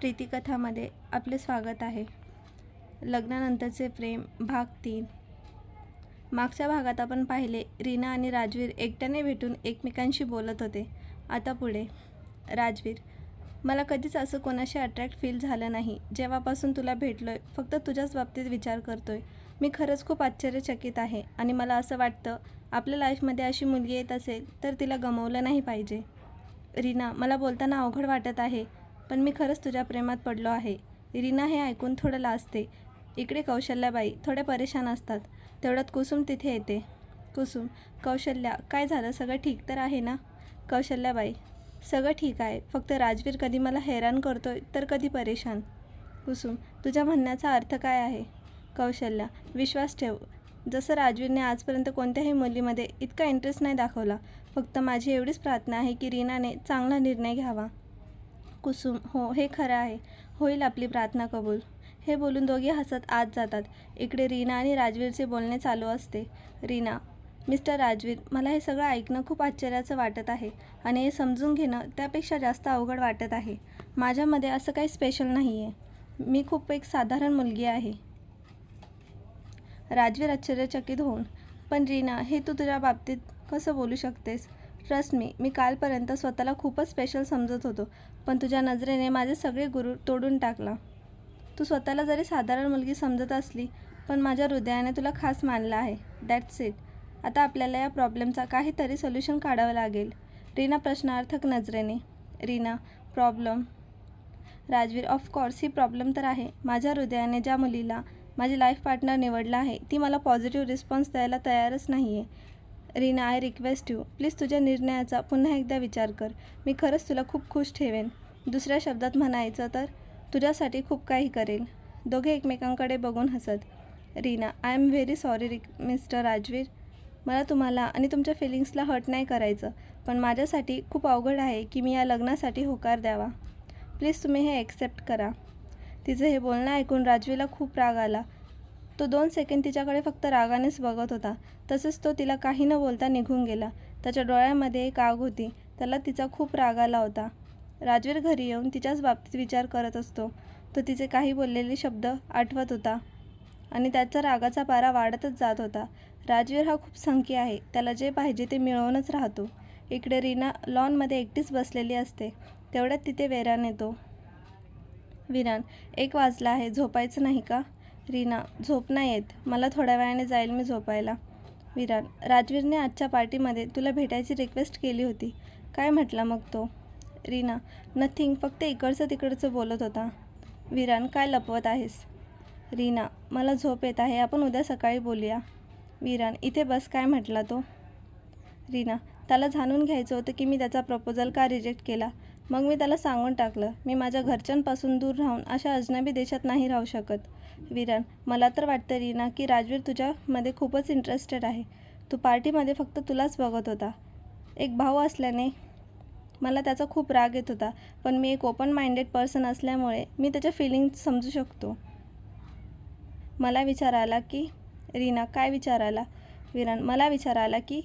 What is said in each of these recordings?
प्रीतिकथामध्ये आपले स्वागत आहे. लग्नानंतरचे प्रेम भाग तीन. मागच्या भागात आपण पाहिले रीना आणि राजवीर एकट्याने भेटून एकमेकांशी बोलत होते. आता पुढे. राजवीर मला कधीच असं कोणाशी अट्रॅक्ट फील झालं नाही. जेव्हापासून तुला भेटलो आहे फक्त तुझ्याच बाबतीत विचार करतोय. मी खरंच खूप आश्चर्यचकित आहे आणि मला असं वाटतं आपल्या लाईफमध्ये अशी मुलगी येत असेल तर तिला गमवलं नाही पाहिजे. रीना मला बोलताना अवघड वाटत आहे. पण मी खरंच तुझ्या प्रेमात पडलो आहे. रीना हे ऐकून थोडं लाजते. इकडे कौशल्याबाई थोड्या परेशान असतात. तेवढ्यात कुसुम तिथे येते. कुसुम कौशल्या काय झालं? सगळं ठीक तर आहे ना? कौशल्याबाई सगळं ठीक आहे. फक्त राजवीर कधी मला हैराण करतोय तर कधी परेशान. कुसुम तुझ्या म्हणण्याचा अर्थ काय आहे? कौशल्या विश्वास ठेव. जसं राजवीरने आजपर्यंत कोणत्याही मुलीमध्ये इतका इंटरेस्ट नाही दाखवला फक्त माझी एवढीच प्रार्थना आहे की रीनाने चांगला निर्णय घ्यावा. कुसुम हो हे खरं आहे. होईल आपली प्रार्थना कबूल. हे बोलून दोघे हसत आत जातात. इकडे रीना आणि राजवीरचे बोलणे चालू असते. रीना मिस्टर राजवीर मला हे सगळं ऐकणं खूप आश्चर्याचं वाटत आहे आणि हे समजून घेणं त्यापेक्षा जास्त अवघड वाटत आहे. माझ्यामध्ये असं काही स्पेशल नाही आहे मी खूप एक साधारण मुलगी आहे. राजवीर आश्चर्यचकित होऊन पण रीना हे तू तुझ्या बाबतीत कसं बोलू शकतेस? ट्रस्ट मी मी कालपर्यंत स्वतःला खूपच स्पेशल समजत होतो पण तुझ्या नजरेने माझे सगळे गुरु तोडून टाकला. तू स्वतःला जरी साधारण मुलगी समजत असली पण माझ्या हृदयाने तुला खास मानलं आहे. दॅट्स इट आता आपल्याला या प्रॉब्लेमचा काहीतरी सोल्युशन काढावं लागेल. रीना प्रश्नार्थक नजरेने. Reena problem Rajveer of course he problem तर आहे. माझ्या हृदयाने ज्या मुलीला माझी लाईफ पार्टनर निवडला आहे ती मला पॉझिटिव्ह रिस्पॉन्स द्यायला तयारच नाही आहे Reena I request you. Please तुझ्या निर्णयाचा पुन्हा एकदा विचार कर. मी खरंच तुला खूप खुश ठेवेन. दुसऱ्या शब्दात म्हणायचं तर तुझ्यासाठी खूप काही करेल. दोघे एकमेकांकडे बघून हसत. Reena I am very sorry Rick mister Rajveer. मला तुम्हाला आणि तुमच्या फिलिंग्सला हर्ट नाही करायचं पण माझ्यासाठी खूप अवघड आहे की मी या लग्नासाठी होकार द्यावा. प्लीज तुम्ही हे ॲक्सेप्ट करा. तिचं हे बोलणं ऐकून राजवीला खूप राग आला. तो दोन सेकंड तिच्याकडे फक्त रागानेच बघत होता. तसंच तो तिला काही न बोलता निघून गेला. त्याच्या डोळ्यामध्ये एक आग होती. त्याला तिचा खूप राग आला होता. राजवीर घरी येऊन तिच्याच बाबतीत विचार करत असतो. तो तिचे काही बोललेले शब्द आठवत होता आणि त्याचा रागाचा पारा वाढतच जात होता. राजवीर हा खूप संख्य आहे. त्याला जे पाहिजे ते मिळवूनच राहतो. इकडे रीना लॉनमध्ये एकटीच बसलेली असते. तेवढ्यात तिथे वेरान येतो. विरान एक वाजला आहे. झोपायचं नाही का? रीना झोप नाही येत. मला थोड्या वेळाने जाईल मी झोपायला. विरान राजवीरने आजच्या पार्टीमध्ये तुला भेटायची रिक्वेस्ट केली होती. काय म्हटला मग तो? रीना नथिंग फक्त इकडचं तिकडचं बोलत होता. विरान काय लपवत आहेस? रीना मला झोप येत आहे आपण उद्या सकाळी बोलूया. विरान इथे बस काय म्हटला तो? रीना त्याला जाणून घ्यायचं होतं की मी त्याचा प्रपोजल का रिजेक्ट केला. मग मी त्याला सांगून टाकलं मी माझ्या घरच्यांपासून दूर राहून अशा अजनबी देशात नाही राहू शकत. विरान मला तर वाटतं रीना की राजवीर तुझ्यामध्ये खूपच इंटरेस्टेड आहे. तू पार्टीमध्ये फक्त तुलाच बघत होता. एक भाऊ असल्याने मला त्याचा खूप राग येत होता पण मी एक ओपन माइंडेड पर्सन असल्यामुळे मी त्याच्या फिलिंग्स समजू शकतो. मला विचार आला की रीना काय विचार आला? विरान मला विचार आला की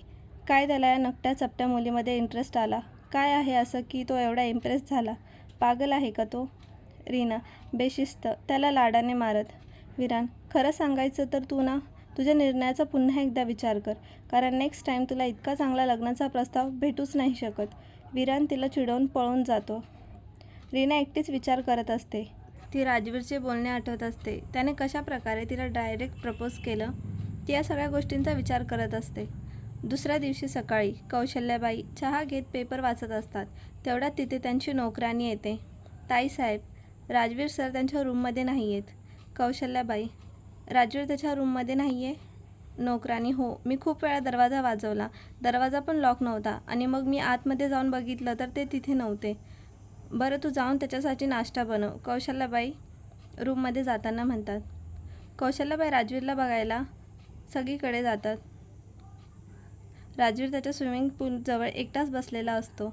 काय त्याला या नकट्या चपट्या मुलीमध्ये इंटरेस्ट आला? काय आहे असं की तो एवढा इम्प्रेस झाला? पागल आहे का तो? रीना बेशिस्त त्याला लाडाने मारत. विरान खरं सांगायचं तर तू ना तुझ्या निर्णयाचा पुन्हा एकदा विचार कर कारण नेक्स्ट टाईम तुला इतका चांगला लग्नाचा प्रस्ताव भेटूच नाही शकत. विरान तिला चिडवून पळून जातो. रीना एकटीच विचार करत असते. ती राजवीरचे बोलणे आठवत असते. त्याने कशा प्रकारे तिला डायरेक्ट प्रपोज केलं ती या सगळ्या गोष्टींचा विचार करत असते. दुसऱ्या दिवशी सकाळी कौशल्याबाई चहा घेत पेपर वाचत असतात. तेवढ्यात तिथे त्यांची नोकरानी येते. ताईसाहेब राजवीर सर त्यांच्या रूममध्ये नाही आहेत कौशल्याबाई राजवीर त्याच्या रूममध्ये नाही आहे नोकरानी हो मी खूप वेळा दरवाजा वाजवला. दरवाजा पण लॉक नव्हता आणि मग मी आतमध्ये जाऊन बघितलं तर ते तिथे नव्हते. बरं तू जाऊन त्याच्यासाठी नाश्ता बनव कौशल्याबाई रूममध्ये जाताना म्हणतात. कौशल्याबाई राजवीरला बघायला सगळीकडे जातात. राजवीर त्याच्या स्विमिंग पूलजवळ एकटाच बसलेला असतो.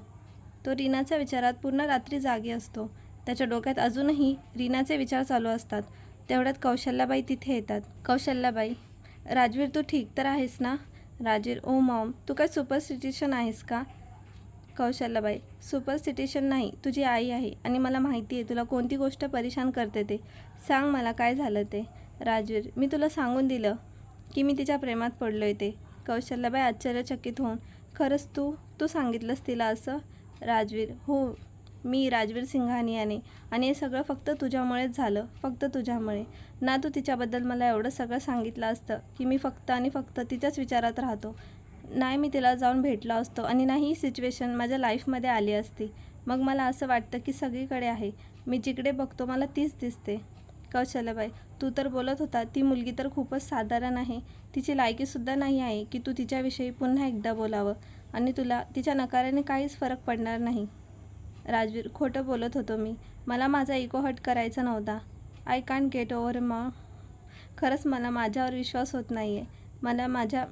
तो रीनाच्या विचारात पूर्ण रात्री जागी असतो. त्याच्या डोक्यात अजूनही रीनाचे विचार चालू असतात. तेवढ्यात कौशल्याबाई तिथे येतात. कौशल्याबाई राजवीर तू ठीक तर आहेस ना? राजवीर ओ मॉम तू काय सुपरस्टिट्यूशन आहेस का? कौशल्याबाई सुपरसिटिशन नाही तुझी आई आहे आणि मला माहिती आहे तुला कोणती गोष्ट परेशान करते ते. सांग मला काय झालं ते. राजवीर मी तुला सांगून दिलं की मी तिच्या प्रेमात पडलो आहे ते. कौशल्याबाई आश्चर्यचकित होऊन खरंच तू तू सांगितलंस तिला असं? राजवीर हो मी राजवीर सिंघानियाने आणि हे सगळं फक्त तुझ्यामुळेच झालं फक्त तुझ्यामुळे. ना तू तिच्याबद्दल मला एवढं सगळं सांगितलं असतं की मी फक्त आणि फक्त तिच्याच विचारात राहतो. नाही मी तिला जाऊन भेटलो असतो आणि नाही ही सिच्युएशन माझ्या लाईफमध्ये आली असती. मग मला असं वाटतं की सगळीकडे आहे. मी जिकडे बघतो मला तीच दिसते. कौशल्याबाई तू तर बोलत होता ती मुलगी तर खूपच साधारण आहे. तिची लायकीसुद्धा नाही आहे की तू तिच्याविषयी पुन्हा एकदा बोलावं. आणि तुला तिच्या नकाराने काहीच फरक पडणार नाही. राजवीर खोटं बोलत होतो मी. मला माझा इको हट करायचा नव्हता. I can't get over mom खरंच मला माझ्यावर विश्वास होत नाही आहे मला माझ्या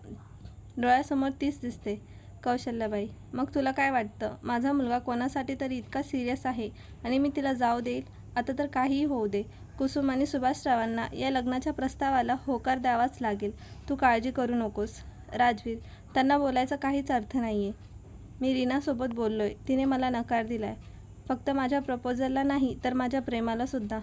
डोळ्यासमोर तीच दिसते कौशल्याबाई. मग तुला काय वाटतं? माझा मुलगा कोणासाठी तरी इतका सिरियस आहे आणि मी तिला जाऊ देईल? आता तर काहीही होऊ दे. कुसुम आणि सुभाषरावांना या लग्नाच्या प्रस्तावाला होकार द्यावाच लागेल. तू काळजी करू नकोस. राजवीर त्यांना बोलायचा काहीच अर्थ नाही आहे मी रीनासोबत बोललो आहे तिने मला नकार दिला आहे फक्त माझ्या प्रपोजलला नाही तर माझ्या प्रेमालासुद्धा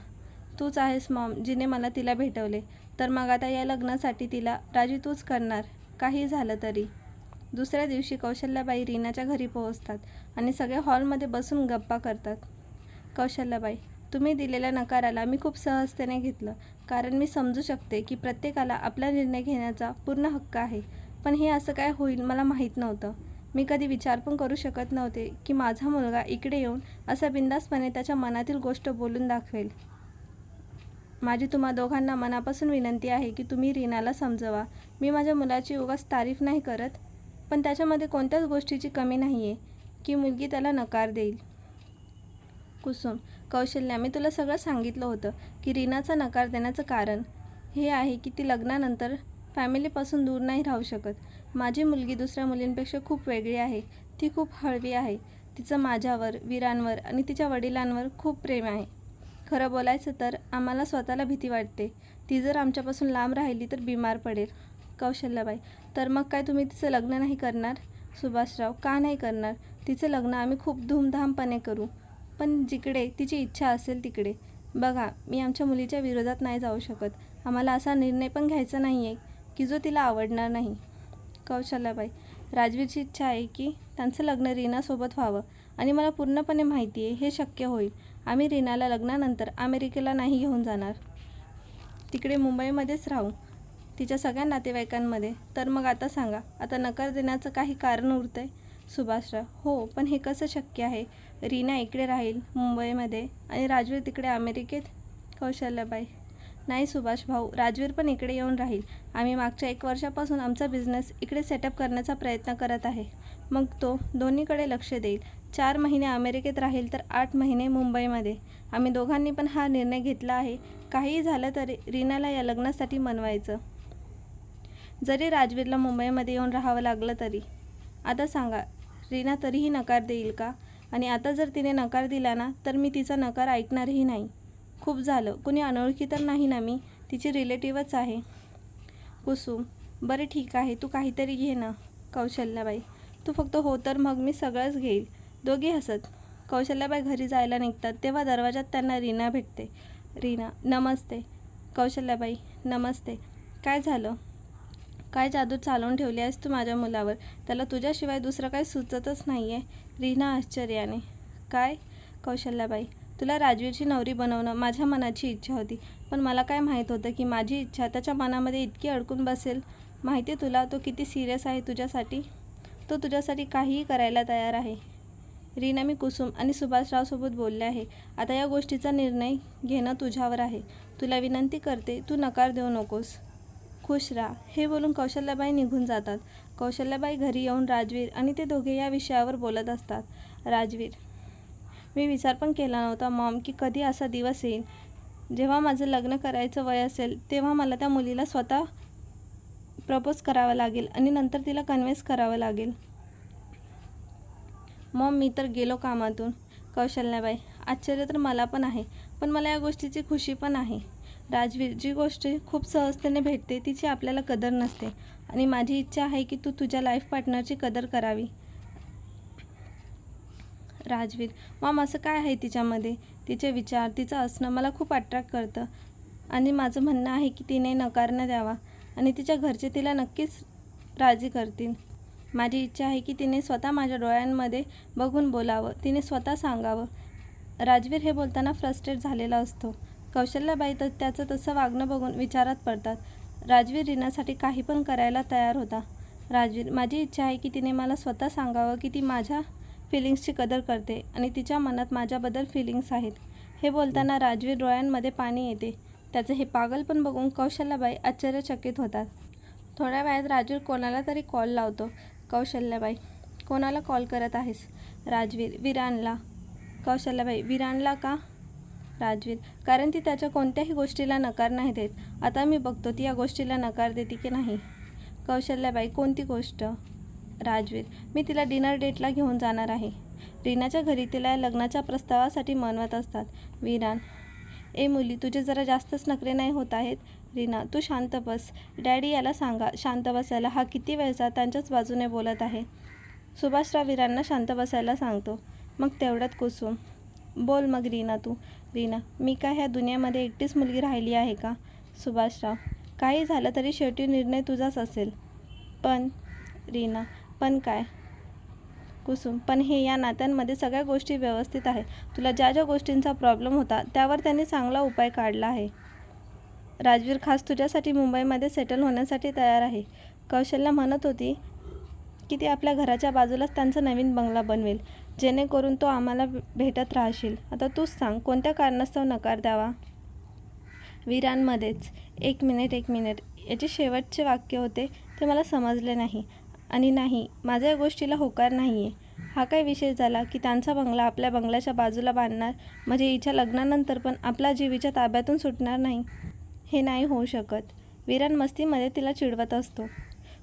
तूच आहेस मॉम जिने मला तिला भेटवले. तर मग आता या लग्नासाठी तिला राजी तूच करणार? काही झालं तरी. दुसऱ्या दिवशी कौशल्याबाई रीनाच्या घरी पोहोचतात आणि सगळे हॉलमध्ये बसून गप्पा करतात. कौशल्याबाई तुम्ही दिलेल्या नकाराला मी खूप सहजतेने घेतलं कारण मी समजू शकते की प्रत्येकाला आपला निर्णय घेण्याचा पूर्ण हक्क आहे. पण हे असं काय होईल मला माहीत नव्हतं. मी कधी विचार पण करू शकत नव्हते की माझा मुलगा इकडे येऊन असा बिंदासपणे त्याच्या मनातील गोष्ट बोलून दाखवेल. माझी तुम्हा दोघांना मनापासून विनंती आहे की तुम्ही रीनाला समजवा. मी माझ्या मुलाची उगाच तारीफ नाही करत पण त्याच्यामध्ये कोणत्याच गोष्टीची कमी नाही आहे की मुलगी त्याला नकार देईल. कुसुम कौशल्या मी तुला सगळं सांगितलं होतं की रीनाचा नकार देण्याचं कारण हे आहे की ती लग्नानंतर फॅमिलीपासून दूर नाही राहू शकत. माझी मुलगी दुसऱ्या मुलींपेक्षा खूप वेगळी आहे. ती खूप हळवी आहे. तिचं माझ्यावर वीरांवर आणि तिच्या वडिलांवर खूप प्रेम आहे. खरं बोलायचं तर आम्हाला स्वतःला भीती वाटते. ती जर आमच्यापासून लांब राहिली तर बिमार पडेल. कौशल्याबाई तर मग काय तुम्ही तिचं लग्न नाही करणार? सुभाषराव का नाही करणार? तिचं लग्न आम्ही खूप धूमधामपणे करू. पण जिकडे तिची इच्छा असेल तिकडे. बघा मी आमच्या मुलीच्या विरोधात नाही जाऊ शकत. आम्हाला असा निर्णय पण घ्यायचा नाही आहे की जो तिला आवडणार नाही. कौशल्याबाई राजवीरची इच्छा आहे की त्यांचं लग्न रीनासोबत व्हावं आणि मला पूर्णपणे माहिती आहे हे शक्य होईल. आम्ही रीनाला लग्नानंतर अमेरिकेला नाही घेऊन जाणार. तिकडे मुंबईमध्येच राहू तिच्या सगळ्या नातेवाईकांमध्ये. तर मग आता सांगा आता नकार देण्याचं काही कारण उरतं आहे सुभाषराव हो पण हे कसं शक्य आहे? रीना इकडे राहील मुंबईमध्ये आणि राजवीर तिकडे अमेरिकेत? कौशल्याबाई नाही सुभाष भाऊ राजवीर पण इकडे येऊन राहील. आम्ही मागच्या एक वर्षापासून आमचा बिझनेस इकडे सेटअप करण्याचा प्रयत्न करत आहे. मग तो दोन्हीकडे लक्ष देईल. चार महिने अमेरिकेत राहील तर आठ महिने मुंबईमध्ये. आम्ही दोघांनी पण हा निर्णय घेतला आहे. काहीही झालं तरी रीनाला या लग्नासाठी मनवायचं. जरी राजवीरला मुंबईमध्ये येऊन राहावं लागलं तरी. आता सांगा रीना तरीही नकार देईल का? आणि आता जर तिने नकार दिला ना तर मी तिचा नकार ऐकणारही नाही. खूप झालं. कुणी अनोळखी तर नाही ना मी? तिची रिलेटिव्हच आहे. कुसुम बरं ठीक आहे तू काहीतरी घे ना. कौशल्याबाई तू फक्त हो तर मग मी सगळंच घेईल. दोघी हसत. कौशल्याबाई घरी जायला निघतात. तेव्हा दरवाजात त्यांना रीना भेटते. रीना नमस्ते. कौशल्याबाई नमस्ते. काय झालं? काय जादू चालवून ठेवली आहेस तू माझ्या मुलावर? त्याला तुझ्याशिवाय दुसरं काही सुचतच नाही आहे रीना आश्चर्याने. काय? कौशल्याबाई तुला राजवीरची नवरी बनवणं माझ्या मनाची इच्छा होती. पण मला काय माहीत होतं की माझी इच्छा त्याच्या मनामध्ये इतकी अडकून बसेल. माहिती तुला तो किती सिरियस आहे तुझ्यासाठी? तो तुझ्यासाठी काहीही करायला तयार आहे. रीना मी कुसुम आणि सुभाषरावसोबत बोलले आहे. आता या गोष्टीचा निर्णय घेणं तुझ्यावर आहे. तुला विनंती करते तू नकार देऊ नकोस. खुश राहा. हे बोलून कौशल्याबाई निघून जातात. कौशल्याबाई घरी येऊन राजवीर आणि ते दोघे या विषयावर बोलत असतात. राजवीर मी विचार पण केला नव्हता मॉम की कधी असा दिवस येईल जेव्हा माझं लग्न करायचं वय असेल तेव्हा मला त्या मुलीला स्वतः प्रपोज करावं लागेल आणि नंतर तिला कन्व्हिन्स करावं लागेल. मॉम मी तर गेलो कामातून कौशल्याबाई. आश्चर्य तर मला पण आहे पण मला या गोष्टीची खुशी पण आहे. राजवीर जी गोष्ट खूप सहजतेने भेटते तिची आपल्याला कदर नसते आणि माझी इच्छा आहे की तू तुझ्या लाईफ पार्टनरची कदर करावी. राजवीर मॉम असं काय आहे तिच्यामध्ये? तिचे विचार तिचं असणं मला खूप अट्रॅक्ट करतं. आणि माझं म्हणणं आहे की तिने नकार न द्यावा आणि तिच्या घरचे तिला नक्कीच राजी करतील. माझी इच्छा आहे की तिने स्वतः माझ्या डोळ्यांमध्ये बघून बोलावं तिने स्वतः सांगावं. राजवीर हे बोलताना फ्रस्ट्रेट झालेला असतो. कौशल्याबाई तर त्याचं तसं वागणं बघून विचारात पडतात. राजवीर रिनासाठी काही पण करायला तयार होता. राजवीर माझी इच्छा आहे की तिने मला स्वतः सांगावं की ती माझ्या फिलिंग्सची कदर करते आणि तिच्या मनात माझ्याबद्दल फिलिंग्स आहेत. हे बोलताना राजवीर डोळ्यांमध्ये पाणी येते. त्याचं हे पागलपण बघून कौशल्याबाई आश्चर्यचकित होतात. थोड्या वेळात राजवीर कोणाला तरी कॉल लावतो. कौशल्याबाई कोणाला कॉल करत आहेस? राजवीर विरानला. कौशल्याबाई विरानला का? राजवीर कारण ती त्याच्या कोणत्याही गोष्टीला नकार नाही देत. आता मी बघतो ती या गोष्टीला नकार देते की नाही. कौशल्याबाई कोणती गोष्ट? राजवीर मी तिला डिनर डेटला घेऊन जाणार आहे. रीनाच्या घरी तिला लग्नाच्या प्रस्तावासाठी मनवत असतात. विरान ए मुली तुझे जरा जास्तच नखरे नाही होत आहेत. रीना तू शांत बस. डॅडी याला सांगा शांत बसायला हा किती वेळचा त्यांच्याच बाजूने बोलत आहे. सुभाषराव वीरांना शांत बसायला सांगतो. मग तेवढ्यात कुसुम. बोल मग रीना तू. रीना मी काय ह्या दुनियामध्ये एकटीच मुलगी राहिली आहे का? सुभाषराव काही झालं तरी शेवटी निर्णय तुझाच असेल. पण रीना पण काय? कुसुम पण हे या नात्यांमध्ये सगळ्या गोष्टी व्यवस्थित आहे तुला ज्या ज्या गोष्टींचा प्रॉब्लेम होता त्यावर त्यांनी चांगला उपाय काढला आहे. राजवीर खास तुझ्यासाठी मुंबईमध्ये सेटल होण्यासाठी तयार आहे. कौशल्या म्हणत होती की ती आपल्या घराच्या बाजूलाच त्यांचा नवीन बंगला बनवेल जेणेकरून तो आम्हाला भेटत राहशील. आता तूच सांग कोणत्या कारणास्तव नकार द्यावा? वीरांमध्येच. एक मिनिट एक मिनिट. याचे शेवटचे वाक्य होते ते मला समजले नाही. आणि नाही माझ्या या गोष्टीला होकार नाही आहे हा काय विषय झाला की त्यांचा बंगला आपल्या बंगल्याच्या बाजूला बांधणार म्हणजे हिच्या लग्नानंतर पण आपला जीवीच्या ताब्यातून सुटणार नाही? हे नाही होऊ शकत. विरान मस्तीमध्ये तिला चिडवत असतो.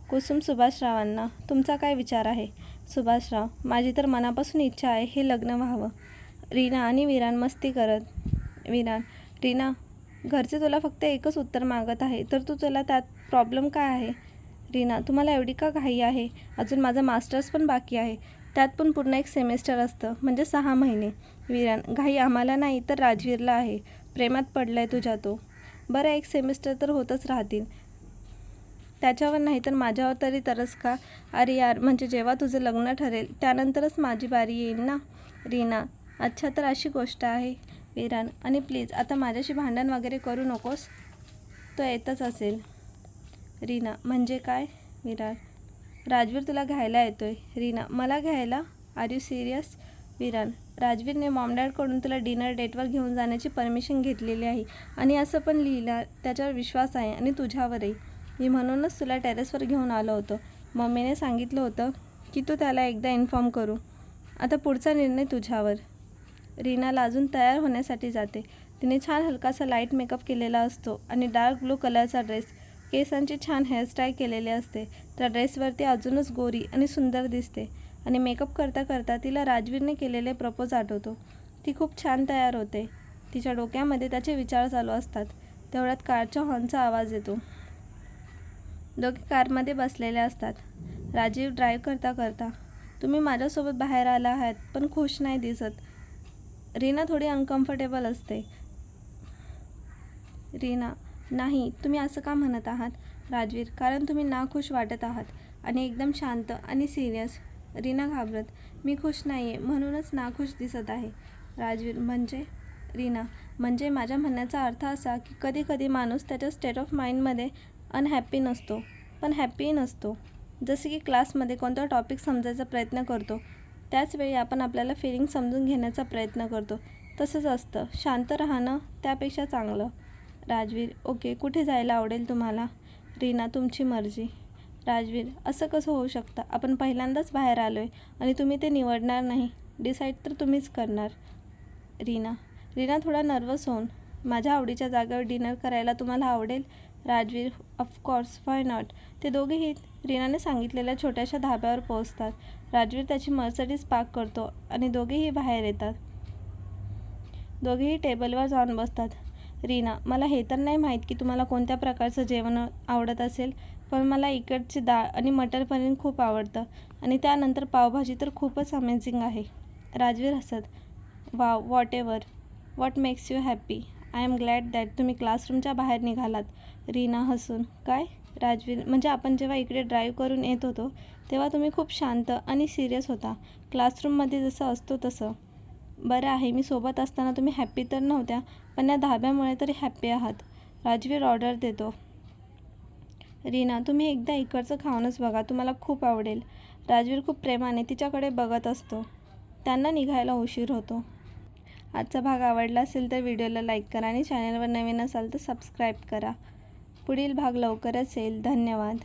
कुसुम सुभाषरावांना तुमचा काय विचार आहे? सुभाषराव माझी तर मनापासून इच्छा आहे हे लग्न व्हावं. रीना आणि विरान मस्ती करत विरान रीना घरचे तुला फक्त एकच उत्तर मागत आहे तर तू तुला त्यात प्रॉब्लेम काय आहे? रीना तुम्हाला एवढी का घाई आहे? अजून माझं मास्टर्स पण बाकी आहे. त्यात पण पूर्ण एक सेमेस्टर असतं म्हणजे सहा महिने. विरान घाई आम्हाला नाही तर राजवीरला आहे. प्रेमात पडलाय तुझ्या तो. बरं एक सेमिस्टर तर होतच राहतील. त्याच्यावर नाही तर माझ्यावर तरी तरस का? अरे यार म्हणजे जेव्हा तुझं लग्न ठरेल त्यानंतरच माझी बारी येईल ना? रीना अच्छा तर अशी गोष्ट आहे. विरान आणि प्लीज आता माझ्याशी भांडण वगैरे करू नकोस? तो येतच असेल. रीना म्हणजे काय? विरान राजवीर तुला घ्यायला येतोय. रीना मला घ्यायला? आर यू सिरियस विरान राजवीरने मॉमडॅडकडून तुला डिनर डेटवर घेऊन जाण्याची परमिशन घेतलेली आहे. आणि असं पण लिहिलं त्याच्यावर विश्वास आहे आणि तुझ्यावरही. मी म्हणूनच तुला टेरेसवर घेऊन आलो होतो. मम्मीने सांगितलं होतं की तू त्याला एकदा इन्फॉर्म करू. आता पुढचा निर्णय तुझ्यावर. रीनाला अजून तयार होण्यासाठी जाते. तिने छान हलकासा लाइट मेकअप केलेला असतो आणि डार्क ब्लू कलरचा ड्रेस केसांची छान हेअरस्टाईल केलेली असते. त्या ड्रेसवरती अजूनच गोरी आणि सुंदर दिसते. आणि मेकअप करता करता तिला राजवीरने केलेले प्रपोज आठवतो. ती खूप छान तयार होते. तिच्या डोक्यामध्ये त्याचे विचार चालू असतात. तेवढ्यात कारच्या हॉर्नचा आवाज येतो. दोघे कारमध्ये बसलेले असतात. राजीव ड्राईव्ह करता करता तुम्ही माझ्यासोबत बाहेर आला आहात पण खुश नाही दिसत. रीना थोडी अनकम्फर्टेबल असते. रीना नाही तुम्ही असं का म्हणत आहात? राजवीर कारण तुम्ही नाखुश वाटत आहात आणि एकदम शांत आणि सिरियस रीना घाबरत मी खुश नाही आहे म्हणूनच नाखुश दिसत आहे. राजवीर म्हणजे? रीना म्हणजे माझ्या म्हणण्याचा अर्थ असा की कधी कधी माणूस त्याच्या स्टेट ऑफ माइंडमध्ये अनहॅप्पी नसतो पण हॅप्पीही नसतो. जसे की क्लासमध्ये कोणता टॉपिक समजायचा प्रयत्न करतो त्याचवेळी आपण आपल्याला फिलिंग समजून घेण्याचा प्रयत्न करतो. तसंच असतं. शांत राहणं त्यापेक्षा चांगलं. राजवीर ओके कुठे जायला आवडेल तुम्हाला? रीना तुमची मर्जी. राजवीर असं कसं होऊ शकतं? आपण पहिल्यांदाच बाहेर आलो आहे आणि तुम्ही ते निवडणार नाही. डिसाईड तर तुम्हीच करणार. रीना रीना थोडा नर्वस होऊन माझ्या आवडीच्या जागेवर डिनर करायला तुम्हाला आवडेल? राजवीर ऑफकोर्स व्हाय नॉट ते दोघेही रीनाने सांगितलेल्या छोट्याशा धाब्यावर पोहोचतात. राजवीर त्याची मर्सडीज पार्क करतो आणि दोघेही बाहेर येतात. दोघेही टेबलवर जाऊन बसतात. रीना मला हे तर नाही माहीत की तुम्हाला कोणत्या प्रकारचं जेवण आवडत असेल पण मला इकडची डाळ आणि मटर पनीर खूप आवडतं आणि त्यानंतर पावभाजी तर खूपच अमेझिंग आहे. राजवीर हसत वा whatever what makes you happy I am glad that तुम्ही क्लासरूमच्या बाहेर निघालात. रीना हसून काय? राजवीर म्हणजे आपण जेव्हा इकडे ड्राईव्ह करून येत होतो तेव्हा तुम्ही खूप शांत आणि सिरियस होता. क्लासरूममध्ये जसं असतो तसं. बरं आहे मी सोबत असताना तुम्ही हॅप्पी तर नव्हत्या पण या धाब्यामुळे तरी हॅप्पी आहात. राजवीर ऑर्डर देतो. रीना तुम्ही एकदा इकडचं खाऊनच बघा तुम्हाला खूप आवडेल. राजवीर खूप प्रेमाने तिच्याकडे बघत असतो. त्यांना निघायला उशीर होतो. आजचा भाग आवडला असेल तर व्हिडिओला लाईक करा आणि चॅनलवर नवीन असाल तर सबस्क्राईब करा. पुढील भाग लवकरच येईल. धन्यवाद.